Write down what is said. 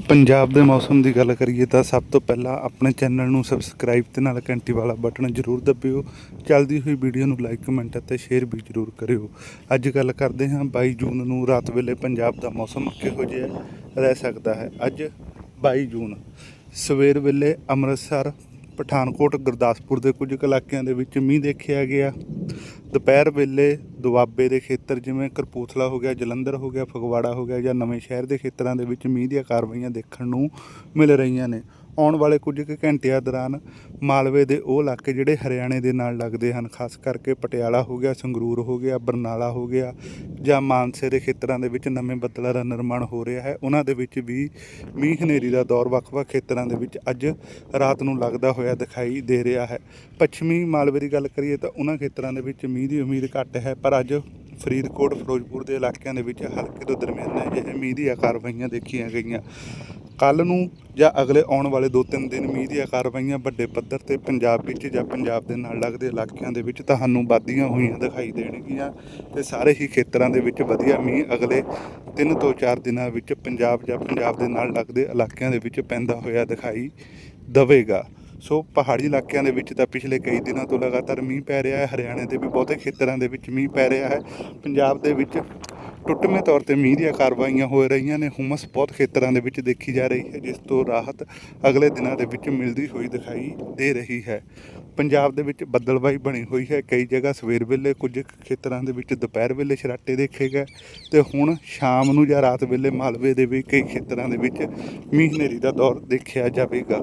ਪੰਜਾਬ ਦੇ ਮੌਸਮ ਦੀ ਗੱਲ ਕਰੀਏ ਤਾਂ ਸਭ ਤੋਂ ਪਹਿਲਾਂ ਆਪਣੇ ਚੈਨਲ ਨੂੰ ਸਬਸਕ੍ਰਾਈਬ ਤੇ ਨਾਲ ਘੰਟੀ ਵਾਲਾ ਬਟਨ ਜ਼ਰੂਰ ਦਬਿਓ। ਚੱਲਦੀ ਹੋਈ ਵੀਡੀਓ ਨੂੰ ਲਾਈਕ ਕਮੈਂਟ ਅਤੇ ਸ਼ੇਅਰ ਵੀ ਜ਼ਰੂਰ ਕਰਿਓ। ਅੱਜ ਗੱਲ ਕਰਦੇ ਹਾਂ 22 ਜੂਨ ਨੂੰ, ਰਾਤ ਵੇਲੇ ਪੰਜਾਬ ਦਾ ਮੌਸਮ ਕਿਹੋ ਜਿਹਾ ਰਹਿ ਸਕਦਾ ਹੈ? ਅੱਜ 22 ਜੂਨ, ਸਵੇਰ ਵੇਲੇ ਅੰਮ੍ਰਿਤਸਰ, ਪਠਾਨਕੋਟ, ਗੁਰਦਾਸਪੁਰ ਦੇ ਕੁਝ ਇਲਾਕਿਆਂ ਦੇ ਵਿੱਚ ਮੀਂਹ ਦੇਖਿਆ ਗਿਆ। ਦੁਪਹਿਰ ਵੇਲੇ ਦੁਆਬੇ ਦੇ ਖੇਤਰ ਜਿਵੇਂ ਕਰਪੂਥਲਾ ਹੋ ਗਿਆ, ਜਲੰਧਰ ਹੋ ਗਿਆ, ਫਗਵਾੜਾ ਹੋ ਗਿਆ ਜਾਂ ਨਵੇਂ ਸ਼ਹਿਰ ਦੇ ਖੇਤਰਾਂ ਦੇ ਵਿੱਚ ਮੀਂਹ ਦੀਆਂ ਕਾਰਵਾਈਆਂ ਦੇਖਣ ਨੂੰ ਮਿਲ ਰਹੀਆਂ ਨੇ। ਆਉਣ ਵਾਲੇ ਕੁਝ ਕੁ ਘੰਟਿਆਂ ਦੌਰਾਨ ਮਾਲਵੇ ਦੇ ਉਹ ਇਲਾਕੇ ਜਿਹੜੇ ਹਰਿਆਣੇ ਦੇ ਨਾਲ ਲੱਗਦੇ ਹਨ, ਖਾਸ ਕਰਕੇ ਪਟਿਆਲਾ ਹੋ ਗਿਆ, ਸੰਗਰੂਰ ਹੋ ਗਿਆ, ਬਰਨਾਲਾ ਹੋ ਗਿਆ ਜਾਂ ਮਾਨਸੇ ਦੇ ਖੇਤਰਾਂ ਦੇ ਵਿੱਚ ਨਵੇਂ ਬੱਦਲਾਂ ਦਾ ਨਿਰਮਾਣ ਹੋ ਰਿਹਾ ਹੈ, ਉਹਨਾਂ ਦੇ ਵਿੱਚ ਵੀ ਮੀਂਹ ਹਨੇਰੀ ਦਾ ਦੌਰ ਵੱਖ-ਵੱਖ ਖੇਤਰਾਂ ਦੇ ਵਿੱਚ ਅੱਜ ਰਾਤ ਨੂੰ ਲੱਗਦਾ ਹੋਇਆ ਦਿਖਾਈ ਦੇ ਰਿਹਾ ਹੈ। ਪੱਛਮੀ ਮਾਲਵੇ ਦੀ ਗੱਲ ਕਰੀਏ ਤਾਂ ਉਹਨਾਂ ਖੇਤਰਾਂ ਦੇ ਵਿੱਚ ਮੀਂਹ ਦੀ ਉਮੀਦ ਘੱਟ ਹੈ, ਪਰ ਅੱਜ ਫਰੀਦਕੋਟ, ਫਿਰੋਜ਼ਪੁਰ ਦੇ ਇਲਾਕਿਆਂ ਦੇ ਵਿੱਚ ਹਲਕੇ ਤੋਂ ਦਰਮਿਆਨੇ ਜਿਹੇ ਮੀਂਹ ਦੀਆਂ ਕਾਰਵਾਈਆਂ ਦੇਖੀਆਂ ਗਈਆਂ। ਕੱਲ ਨੂੰ ਜਾਂ ਅਗਲੇ ਆਉਣ ਵਾਲੇ 2-3 ਦਿਨ ਮੀਂਹ ਦੀਆਂ ਕਾਰਵਾਈਆਂ ਵੱਡੇ ਪੱਧਰ ਤੇ ਪੰਜਾਬ ਵਿੱਚ ਜਾਂ ਪੰਜਾਬ ਦੇ ਨਾਲ ਲੱਗਦੇ ਇਲਾਕਿਆਂ ਦੇ ਵਿੱਚ ਤੁਹਾਨੂੰ ਵਾਧੀਆਂ ਹੋਈਆਂ ਦਿਖਾਈ ਦੇਣਗੀਆਂ ਤੇ ਸਾਰੇ ਹੀ ਖੇਤਰਾਂ ਦੇ ਵਿੱਚ ਵਧੀਆ ਮੀਂਹ ਅਗਲੇ 3 ਤੋਂ 4 ਦਿਨਾਂ ਵਿੱਚ ਪੰਜਾਬ ਜਾਂ ਪੰਜਾਬ ਦੇ ਨਾਲ ਲੱਗਦੇ ਇਲਾਕਿਆਂ ਦੇ ਵਿੱਚ ਪੈਂਦਾ ਹੋਇਆ ਦਿਖਾਈ ਦਵੇਗਾ। ਸੋ ਪਹਾੜੀ ਇਲਾਕਿਆਂ ਦੇ ਵਿੱਚ ਤਾਂ ਪਿਛਲੇ ਕਈ ਦਿਨਾਂ ਤੋਂ ਲਗਾਤਾਰ ਮੀਂਹ ਪੈ ਰਿਹਾ ਹੈ, ਹਰਿਆਣੇ ਦੇ ਵੀ ਬਹੁਤੇ ਖੇਤਰਾਂ ਦੇ ਵਿੱਚ ਮੀਂਹ ਪੈ ਰਿਹਾ ਹੈ, ਪੰਜਾਬ ਦੇ ਵਿੱਚ ਟੁੱਟਵੇਂ ਤੌਰ ਤੇ ਮੀਂਹ ਦੀਆਂ ਕਾਰਵਾਈਆਂ ਹੋ ਰਹੀਆਂ ਨੇ। ਹੁਮਸ ਬਹੁਤ ਖੇਤਰਾਂ ਦੇ ਵਿੱਚ ਦੇਖੀ ਜਾ ਰਹੀ ਹੈ, ਜਿਸ ਤੋਂ ਰਾਹਤ ਅਗਲੇ ਦਿਨਾਂ ਦੇ ਵਿੱਚ ਮਿਲਦੀ ਹੋਈ ਦਿਖਾਈ ਦੇ ਰਹੀ ਹੈ। ਪੰਜਾਬ ਦੇ ਵਿੱਚ ਬੱਦਲਬਾਈ ਬਣੀ ਹੋਈ ਹੈ। ਕਈ ਜਗ੍ਹਾ ਸਵੇਰ ਵੇਲੇ, ਕੁਝ ਕੁ ਖੇਤਰਾਂ ਦੇ ਵਿੱਚ ਦੁਪਹਿਰ ਵੇਲੇ ਛਰਾਟੇ ਦੇਖੇ ਗਏ ਤੇ ਹੁਣ ਸ਼ਾਮ ਨੂੰ ਜਾਂ ਰਾਤ ਵੇਲੇ ਮਾਲਵੇ ਦੇ ਵੀ ਕਈ ਖੇਤਰਾਂ ਦੇ ਵਿੱਚ ਮੀਂਹ ਹਨੇਰੀ ਦਾ ਦੌਰ ਦੇਖਿਆ ਜਾਵੇਗਾ।